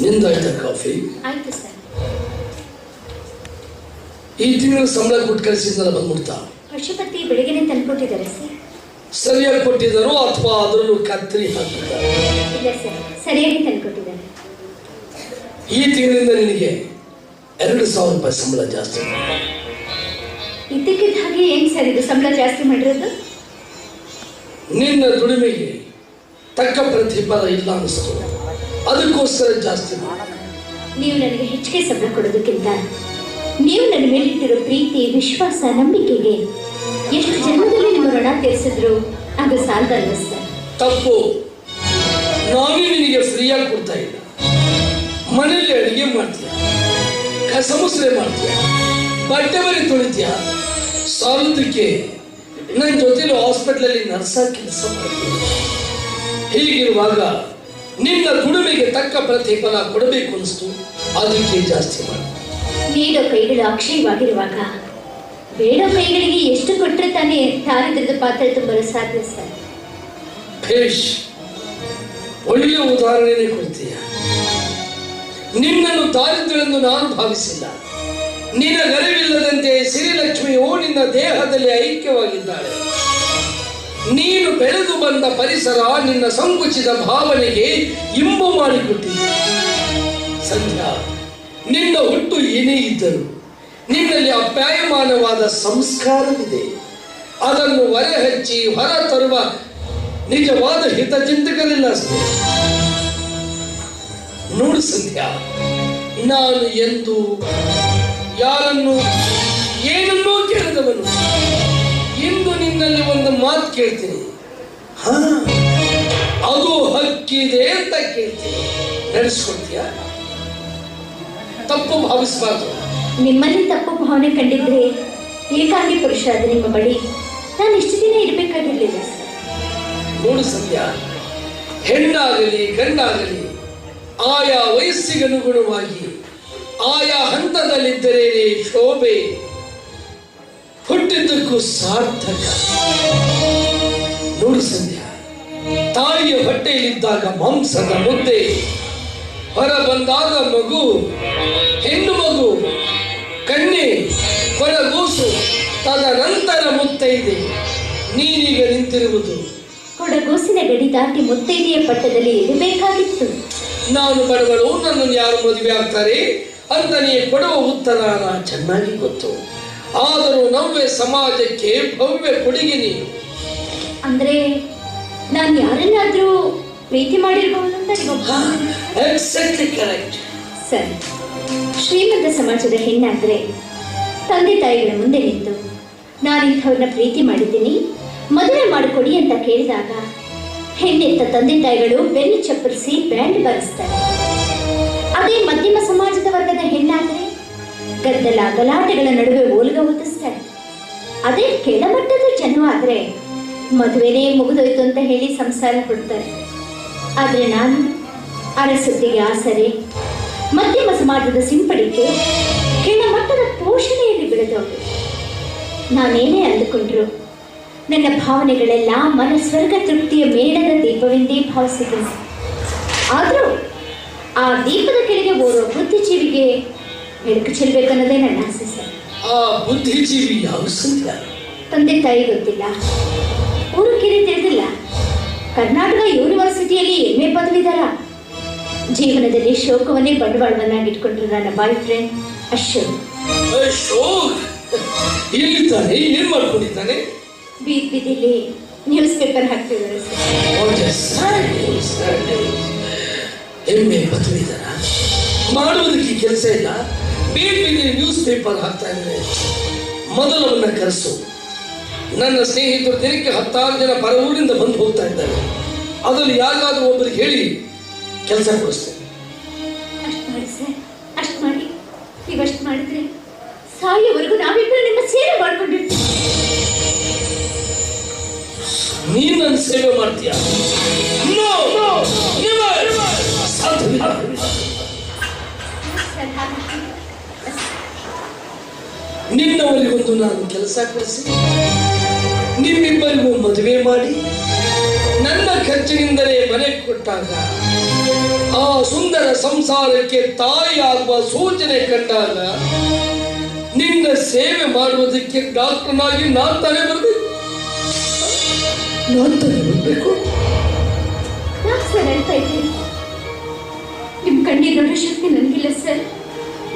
Nindaita coffee. I understand. ಈ ತಿಂಗಳ ಸಂಬಳ ಕೊಟ್ಟು ಕಳಿಸಿದ್ನಲ್ಲ ಬಂದ್ಬಿಡ್ತಾ. ಪಶುಪತಿ ಬೆಳಗ್ಗೆನೆ ತಂದ್ಕೊಟ್ಟಿದ್ದಾರೆ ಸರ್. ಸರಿಯಾಗಿ ಕೊಟ್ಟಿದ್ದಾರೋ ಅಥವಾ ಅದರಲ್ಲೂ ಕತ್ತರಿ ಹಾಕಿದ್ದಾರೆ? ಇಲ್ಲ ಸರ್ ಸರಿಯಾಗಿ ತಂದ್ಕೊಟ್ಟಿದ್ದಾರೆ ಈ ತಿಂಗಳಿಂದ ನಿನಗೆ ಎರಡು ಸಾವಿರ ರೂಪಾಯಿ ಸಂಬಳ ಜಾಸ್ತಿ. ಇದ್ದಕ್ಕಿದ್ದ ಹಾಗೆ ಏನ್ ಸರ್ ಇದು ಸಂಬಳ ಜಾಸ್ತಿ ಮಾಡಿರೋದು? ನಿನ್ನ ದುಡಿಮೆಗೆ ತಕ್ಕ ಪ್ರತಿಫಲ ಇಲ್ಲ ಅನಿಸ್ತು. ಅದಕ್ಕೋಸ್ಕರ ಜಾಸ್ತಿ ಮಾಡಿ. ನೀವು ನನಗೆ ಹೆಚ್ಚಿಗೆ ಸಂಬಳ ಕೊಡೋದಕ್ಕಿಂತ ನೀವು ನನ್ನ ಮೇಲಿಟ್ಟಿರೋ ಪ್ರೀತಿ ವಿಶ್ವಾಸ, ನಂಬಿಕೆಗೆ ಎಷ್ಟು ಜನ್ಮದಲ್ಲಿ ನಿಮ್ಮ ಋಣ ತೀರಿಸಿದ್ರು ಅದು ಸಾಲದಲ್ಲ ತಪ್ಪು. ನಾವೇ ನಿನಗೆ ಫ್ರೀಯಾಗಿ ಕೊಡ್ತಾ ಇಲ್ಲ. ಮನೆಯಲ್ಲಿ ಅಡಿಗೆ ಮಾಡ್ತೀಯ, ಕಸ ಮುಸರೆ ಮಾಡ್ತೀಯ, ಬಟ್ಟೆ ಬರಿ ತೊಳಿತೀಯ. ಸಾಲದಕ್ಕೆ ನನ್ನ ಜೊತೆಲಿ ಹಾಸ್ಪಿಟ್ಲಲ್ಲಿ ನರ್ಸ ಕೆಲಸ ಮಾಡ್ತೀಯ ಹೀಗಿರುವಾಗ ನಿನ್ನ ದುಡಿಮೆಗೆ ತಕ್ಕ ಪ್ರತಿಫಲ ಕೊಡಬೇಕು ಅನಿಸ್ತು ಅದಕ್ಕೆ ಜಾಸ್ತಿ ಮಾಡಿ. ನೀಡೋ ಕೈಗಳು ಅಕ್ಷಯವಾಗಿರುವಾಗ. ಬೇಡ ಕೈಗಳಿಗೆ ಎಷ್ಟು ಕೊಟ್ಟರೆ ತಾನೇ ದಾರಿದ್ರದ ಪಾತ್ರ ತುಂಬಲು ಸಾಧ್ಯ ಸರ್? ಒಳ್ಳೆಯ ಉದಾಹರಣೆ ಕೊಡ್ತೀಯ. ನಿನ್ನನ್ನು ದಾರಿದ್ರ್ಯವೆಂದು ನಾನು ಭಾವಿಸಿಲ್ಲ. ನಿನ್ನ ಗರಿವಿಲ್ಲದಂತೆ ಸಿರಿಲಕ್ಷ್ಮಿಯು ನಿನ್ನ ದೇಹದಲ್ಲಿ ಐಕ್ಯವಾಗಿದ್ದಾಳೆ. ನೀನು ಬೆಳೆದು ಬಂದ ಪರಿಸರ ನಿನ್ನ ಸಂಕುಚಿತ ಭಾವನೆಗೆ ಇಂಬು ಮಾಡಿಕೊಟ್ಟಿದೆ. ಸಂಧ್ಯಾ ನಿನ್ನ ಹುಟ್ಟು ಏನೇ ಇದ್ದರು ನಿನ್ನಲ್ಲಿ ಅಪ್ಯಾಯಮಾನವಾದ ಸಂಸ್ಕಾರವಿದೆ. ಅದನ್ನು ಹೊರಹಚ್ಚಿ ಹೊರ ತರುವ ನಿಜವಾದ ಹಿತಚಿಂತಕರಿಲ್ಲ ನೋಡು ಸಂಧ್ಯಾ, ನಾನು ಎಂದು ಯಾರನ್ನು ಏನನ್ನೂ ಕೇಳಿದವನು, ಇಂದು ನಿನ್ನಲ್ಲಿ ಒಂದು ಮಾತು ಕೇಳ್ತೀನಿ. ಅದು ಹಕ್ಕಿದೆ ಅಂತ ಕೇಳ್ತೀನಿ. ನಡೆಸ್ಕೊಡ್ತೀಯ ತಪ್ಪು ಭಾವಿಸಬಾರ್ದು. ನಿಮ್ಮಲ್ಲಿ ತಪ್ಪು ಭಾವನೆ ಕಂಡಿದ್ರೆ ಏಕಾಂಗಿ ಪುರುಷ ಅದು ನಿಮ್ಮ ಬಳಿ. ನಾನು ಇಷ್ಟು ದಿನ ಇರಬೇಕಾಗಿರ್ಲಿಲ್ಲ ನೋಡು ಸತ್ಯ ಹೆಣ್ಣಾಗಲಿ ಗಂಡಾಗಲಿ ಆಯಾ ವಯಸ್ಸಿಗನುಗುಣವಾಗಿ ಆಯಾ ಹಂತದಲ್ಲಿದ್ದರೆ ಶೋಭೆ ಹುಟ್ಟಿದ್ದಕ್ಕೂ ಸಾರ್ಥಕ. ನೋಡು ಸಂಧ್ಯಾ ತಾಯಿಯ ಹೊಟ್ಟೆಯಲ್ಲಿದ್ದಾಗ ಮಾಂಸದ ಮುದ್ದೆ ಹೊರ ಬಂದಾಗ ಮಗು ಹೆಣ್ಣು ಮಗು ಕನ್ಯೆ ಹೊರಗೂಸು ತದನಂತರ ಮುತ್ತೈದೆ ನೀನೀಗ ನಿಂತಿರುವುದು. ಕೊಡಗೂಸಿನ ಗಡಿ ದಾಟಿ ಮುತ್ತೈದೆಯ ಪಟ್ಟದಲ್ಲಿ ಇರಬೇಕಾಗಿತ್ತು. ನಾನು ಬಡವಳು ನನ್ನನ್ನು ಯಾರು ಮದುವೆ ಆಗ್ತಾರೆ? ಅಂತ ನೀ ಕೊಡುವ ಉತ್ತರ ಚೆನ್ನಾಗಿ ಗೊತ್ತು. ಆದರೂ ನವ್ಯ ಸಮಾಜಕ್ಕೆ ಭವ್ಯ ಕೊಡುಗೆ ನೀನು. ಅಂದ್ರೆ ನಾನು ಯಾರನ್ನಾದ್ರೂ ಪ್ರೀತಿ ಮಾಡಿರಬಹುದು ಅಂತ ಎಕ್ಸಾಕ್ಟ್ಲಿ ಕರೆಕ್ಟ್ ಸರಿ. ಶ್ರೀಮಂತ ಸಮಾಜದ ಹೆಣ್ಣಾದ್ರೆ ತಂದೆ ತಾಯಿಗಳ ಮುಂದೆ ನಿಂತು ನಾನು ಇಂಥವ್ರನ್ನ ಪ್ರೀತಿ ಮಾಡಿದ್ದೀನಿ ಮದುವೆ ಮಾಡಿಕೊಡಿ ಅಂತ ಕೇಳಿದಾಗ ಹೆಣ್ಣೆತ್ತ ತಂದೆ ತಾಯಿಗಳು ಬೆನ್ನು ಚಪ್ಪರಿಸಿ ಬ್ಯಾಂಡ್ ಬಾರಿಸ್ತಾರೆ. ಅದೇ ಮಧ್ಯಮ ಸಮಾಜದ ವರ್ಗದ ಹೆಣ್ಣಾದ್ರೆ ಗದ್ದಲ ಗಲಾಟೆಗಳ ನಡುವೆ ಓಲ್ಗ ಓದಿಸ್ತಾರೆ ಅದೇ ಕೆಳಮಟ್ಟದ ಜನ ಆದ್ರೆ ಮದುವೆನೇ ಮುಗಿದೋಯ್ತು ಅಂತ ಹೇಳಿ ಸಂಸಾರ ಕೊಡ್ತಾರೆ. ಆದ್ರೆ ನಾನು ಅರಸುದ್ದಿಗೆ ಆಸರೆ ಮಧ್ಯಮ ಸಮಾಜದ ಸಿಂಪಡಿಕೆ ಕೆಳಮಟ್ಟದ ಪೋಷಣೆಯಲ್ಲಿ ಬೆಳೆದವಳು. ನಾನೇನೇ ಅಂದುಕೊಂಡ್ರು ನನ್ನ ಭಾವನೆಗಳೆಲ್ಲ ಮನ ಸ್ವರ್ಗ ತೃಪ್ತಿಯ ಮೇಳದ ದೀಪವೆಂದೇ ಭಾವಿಸಿದೆ ಆದರೂ ಆ ದೀಪದ ಕೆಳಗೆ ಓರೋ ಬುದ್ಧಿಜೀವಿಗೆ ಬೆಳಕು ಚೆಲ್ಲಬೇಕನ್ನೋದೇ ನನ್ನ ಆಸೆ ಸರ್. ಆ ಬುದ್ಧಿಜೀವಿ ಯಾವ ತಂದೆ ತಾಯಿ ಗೊತ್ತಿಲ್ಲ. ಊರು ಕಿರಿ ತಿಳಿದಿಲ್ಲ. ಕರ್ನಾಟಕ ಯೂನಿವರ್ಸಿಟಿಯಲ್ಲಿ ಎಂ ಎ ಪದವಿದಾರ ಜೀವನದಲ್ಲಿ ಶೋಕವನ್ನೇ ಬಂಡವಾಳವನ್ನಾಗಿಟ್ಕೊಂಡ್ರು ನನ್ನ ಬಾಯ್ ಫ್ರೆಂಡ್ ಅಶೋಕ್. ಎಲ್ಲಿದ್ದಾನೆ? ಏನ್ ಮಾಡ್ಕೊಂಡಿದ್ದಾನೆ? ಬೀದ್ ಬೀದಿಲಿ ನ್ಯೂಸ್ ಪೇಪರ್ ಹಾಕ್ತಿದ್ದಾರೆ news. ಮಾಡುವುದಕ್ಕೆ ಕೆಲಸ ಇಲ್ಲ. ಬೇರೆ ನ್ಯೂಸ್ ಪೇಪರ್ ಹಾಕ್ತಾ ಇದ್ದಾರೆ. ಮೊದಲವನ್ನ ಕರೆಸು. ನನ್ನ ಸ್ನೇಹಿತರು ದಿನಕ್ಕೆ ಹತ್ತಾರು ಜನ ಪರ ಊರಿಂದ ಬಂದು ಹೋಗ್ತಾ ಇದ್ದಾರೆ. ಅದರಲ್ಲಿ ಯಾರಿಗಾದ್ರೂ ಒಬ್ಬರಿಗೆ ಹೇಳಿ ಕೆಲಸ ಕೊಡಿಸ್ತೇನೆ. ಅಷ್ಟು ಮಾಡಿ ಸರ್ ಅಷ್ಟು ಮಾಡಿ. ನೀವಷ್ಟು ಮಾಡಿದ್ರೆ ಸಾಯೋವರೆಗೂ ನಾವಿಬ್ಬರು ನಿಮ್ಮ ಸೇವೆ ಮಾಡ್ಕೊಂಡಿರ್ತೀವಿ. ನೀನು ನನ್ನ ಸೇವೆ ಮಾಡ್ತೀಯ? ನಿನ್ನವರಿಗೊಂದು ನಾನು ಕೆಲಸ ಕೊಡಿಸಿ. ನಿಮ್ಮಿಬ್ಬರಿಗೂ ಮದುವೆ ಮಾಡಿ ನನ್ನ ಖರ್ಚಿನಿಂದಲೇ ಮನೆ ಕೊಟ್ಟಾಗ ಆ ಸುಂದರ ಸಂಸಾರಕ್ಕೆ ತಾಯಿಯಾಗುವ ಸೂಚನೆ ಕಂಡಾಗ ನಿನ್ನ ಸೇವೆ ಮಾಡುವುದಕ್ಕೆ ಡಾಕ್ಟರ್ನಾಗಿ ನಾನು ತಾನೇ ಬರಬೇಕು. ನಾನು ತಾನೇ ಬರಬೇಕು. ಯಾಕೆ ಸರ್ ಹೇಳ್ತಾ ಇದ್ದೀರಿ? ನಿಮ್ ಕಣ್ಣಿಗೆ ನೋಡೋ ಶಕ್ತಿ ನನಗಿಲ್ಲ ಸರ್.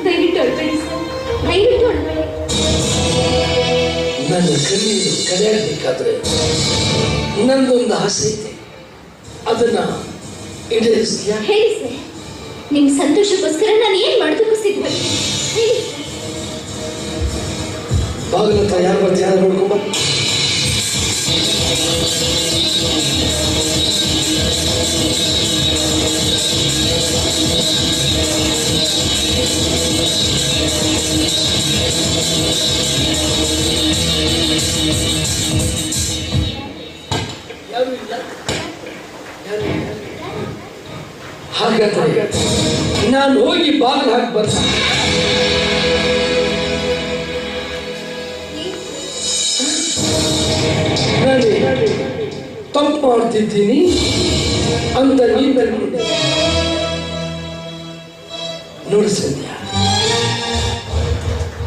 ದಯವಿಟ್ಟು ಅಳ್ಬೇಡಿ ಸರ್. ದಯವಿಟ್ಟು ಅಳ್ಬೇಡಿ. ನನ್ನ ಕಣ್ಣೀರು ಕಡೆಯಾಗಬೇಕಾದ್ರೆ ನನ್ನೊಂದು ಆಸೆ ಇದೆ. ಅದನ್ನ ಈಡೇರಿಸ್ತೀಯಾ? ಹೇಳಿ ಸರ್. ನಿಮ್ ಸಂತೋಷಕ್ಕೋಸ್ಕರ ನಾನು ಏನ್ ಮಾಡೋದಕ್ಕೂ ಸಿದ್ಧ ಬಾಗಿಲ ಯಾರು ಬರ್ತೀಯ ನೋಡ್ಕೊಂಬ ಹಾಕಿ ಬರ್ತೀನಿ ತಪ್ಪು ಮಾಡ್ತಿದ್ದೀನಿ ಅಂತ ನೀನು. ನೋಡು ಸಂಧ್ಯಾ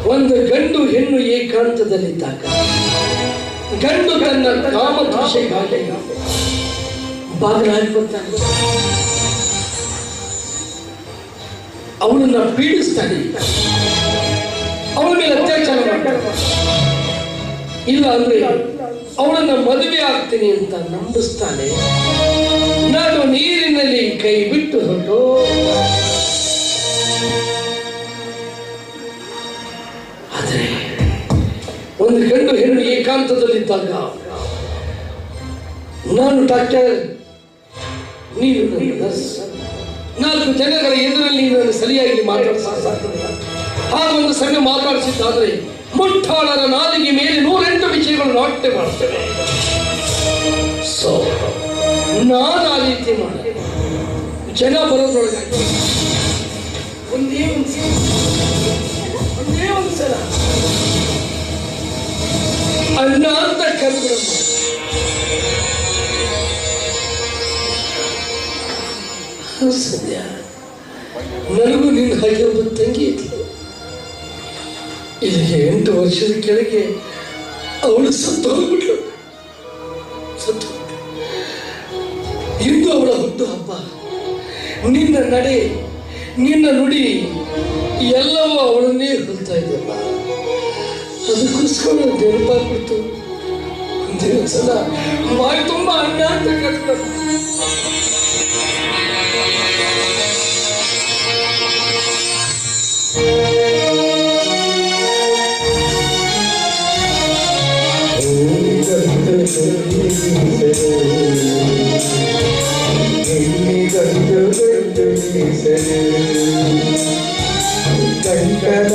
ಒಂದು ಗಂಡು ಹೆಣ್ಣು ಏಕಾಂತದಲ್ಲಿದ್ದಾಗ ಗಂಡು ತನ್ನ ಕಾಮ ದೃಶ್ಯಕ್ಕಾಗಿ ಬಾಗಿಲು ಹಾಕ್ಬರ್ತಾನೆ ಅವಳನ್ನ ಪೀಡಿಸ್ತಾನೆ. ಅವನ ಮೇಲೆ ಅತ್ಯಾಚಾರ ಮಾಡ್ತಾನೆ. ಇಲ್ಲ ಅಂದ್ರೆ ಅವನನ್ನ ಮದುವೆ ಆಗ್ತೀನಿ ಅಂತ ನಂಬಿಸ್ತಾನೆ. ನಾನು ನೀರಿನಲ್ಲಿ ಕೈ ಬಿಟ್ಟು ಹೊರಟು. ಆದರೆ ಒಂದು ಗಂಡು ಹೆಣ್ಣು ಏಕಾಂತದಲ್ಲಿದ್ದಾಗ ನಾನು ಡಾಕ್ಟರ್ ನೀನು ನರ್ಸ್ ನಾಲ್ಕು ಜನಗಳ ಎದುರಲ್ಲಿ ಇದನ್ನು ಸರಿಯಾಗಿ ಮಾತಾಡಿಸಿದ್ದಾರೆ ಆ ಒಂದು ಸಣ್ಣ ಮಾತಾಡಿಸಿದ್ದಾದ್ರೆ, ಮುಟ್ಟಾಳರ ನಾಲಿಗೆ ಮೇಲೆ ನೂರೆಂಟು ವಿಷಯಗಳು ನಾಟ್ಯ ಮಾಡ್ತೇವೆ. ಸೊ ನಾನು ಆ ರೀತಿ ಮಾಡಿದೆ. ಜನ ಬರೋದ್ರೊಳಗಾಗಿ ಒಂದೇ ಒಂದು ಒಂದೇ ಒಂದು ಸಲ ಅಣ್ಣ ಅಂತ ಕರೆದ್ರು ಸದ್ಯ ನನಗೂ ನಿನ್ನ ಹಾಗೆ ಒಬ್ಬ ತಂಗಿ ಇದ್ಲು. ಇಲ್ಲಿಗೆ ಎಂಟು ವರ್ಷದ ಕೆಳಗೆ ಅವಳು ಸತ್ತು ಹೋಗ್ಬಿಟ್ಲು ಸತ್ತು ಇಂದು ಅವಳ ಹುಟ್ಟು ಹಬ್ಬ. ನಿನ್ನ ನಡೆ, ನಿನ್ನ ನುಡಿ, ಎಲ್ಲವೂ ಅವಳನ್ನೇ ಹೊಲ್ತಾ ಇದ್ದಲ್ಲ ಅದಕ್ಕೋಸ್ಕರ ನೆನಪಾಗ್ಬಿಟ್ಟು ಒಂದೇ ಒಂದ್ಸಲ ಬಾಯಿ ತುಂಬ ಅಣ್ಣ ಅಂತ ಕರ್ಕೊಂಡು ಕಂಕಣ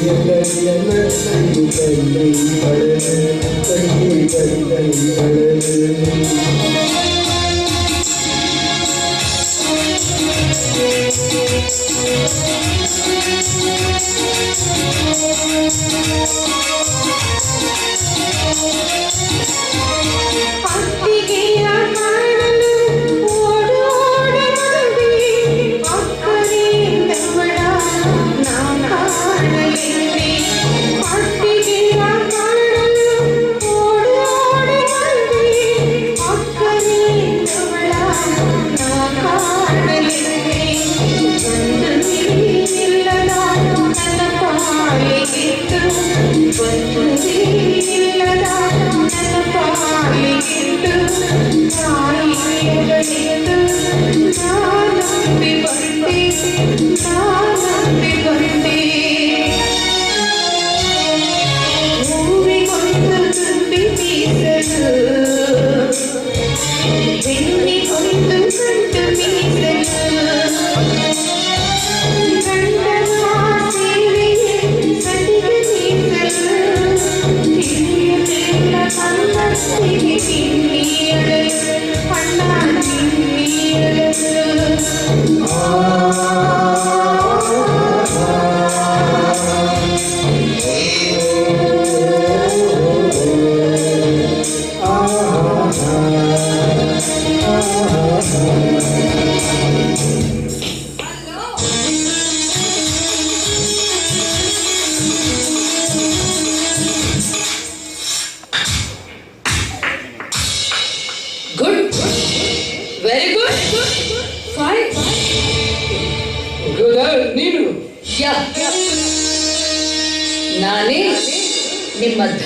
Hati kita Thank you.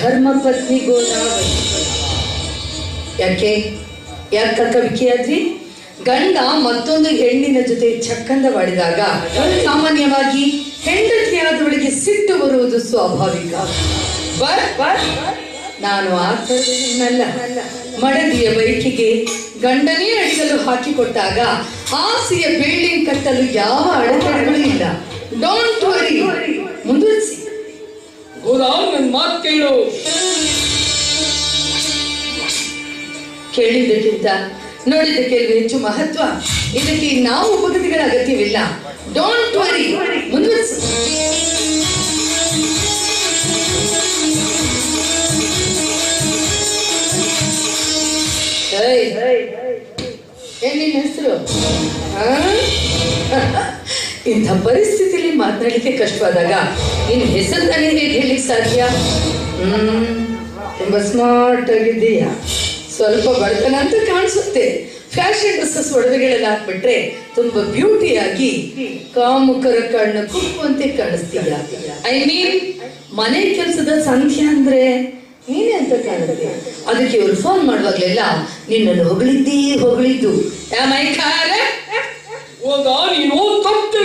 ನಿಮ್ಮ ಧರ್ಮ ಪತ್ನಿ ಗೋದಾವರಿ ಯಾಕೆ ಯಾಕೆ ಕವಿಕೆಯಾದ್ರಿ ಗಂಡ ಮತ್ತೊಂದು ಹೆಣ್ಣಿನ ಜೊತೆ ಚಕ್ಕಂದವಾಡಿದಾಗ ಸಾಮಾನ್ಯವಾಗಿ ಹೆಂಡತಿಯಾದವಳಿಗೆ ಸಿಟ್ಟು ಬರುವುದು ಸ್ವಾಭಾವಿಕ. ನಾನು ಆ ಅಲ್ಲ ಮಡದಿಯ ಬೈಕಿಗೆ ಗಂಡನೇ ಅಡಿಗಲು ಹಾಕಿಕೊಟ್ಟಾಗ ಆಸೆಯ ಬಿಲ್ಡಿಂಗ್ ಕಟ್ಟಲು ಯಾವ ಅಡೆತಡೆಗಳು ಇಲ್ಲ. ಡೋಂಟ್ ವರಿ ಗೋದಾವ್ ನನ್ನ ಮಾತು ಕೇಳು. ಕೇಳಿದ್ದಕ್ಕಿಂತ ನೋಡಿದ್ದಕ್ಕೆ ಹೆಚ್ಚು ಮಹತ್ವ. ಇದಕ್ಕೆ ನಾವು ಉಪಗತಿಗಳ ಅಗತ್ಯವಿಲ್ಲ. ಡೋಂಟ್ ವರಿ ಮುಂದುವರಿಸಿ. ನಿನ್ನ ಹೆಸರು? ಇಂಥ ಪರಿಸ್ಥಿತಿಯಲ್ಲಿ ಮಾತನಾಡಲಿಕ್ಕೆ ಕಷ್ಟವಾದಾಗ ನಿನ್ನ ಹೆಸರು ಸಾಧ್ಯ ಹ್ಮ್. ತುಂಬಾ ಸ್ಮಾರ್ಟ್ ಆಗಿದ್ದೀಯ. ಸ್ವಲ್ಪ ಬಡತನ ಅಂತ ಕಾಣಿಸುತ್ತೆ. ಫ್ಯಾಷನ್ ಡ್ರೆಸ್ಸಸ್ ಒಡವೆಗಳೆಲ್ಲ ಹಾಕ್ಬಿಟ್ರೆ ತುಂಬಾ ಬ್ಯೂಟಿಯಾಗಿ ಕಾಮುಖರ ಕಣ್ಣು ಕುಕ್ಕುವಂತೆ ಕಾಣಿಸ್ತೀಯ. ಐ ಮೀನ್ ಮನೆ ಕೆಲಸದ ಸಂಖ್ಯೆ ಅಂದ್ರೆ ನೀನೇ ಅಂತ ಕಾಣುತ್ತೆ. ಅದಕ್ಕೆ ಇವ್ರು ಫೋನ್ ಮಾಡುವಾಗಲೆಲ್ಲ ನಿನ್ನನ್ನು ಹೊಗಳಿದ್ದೀ ಹೊಗಳಿದ್ದು. ನೀನು correct?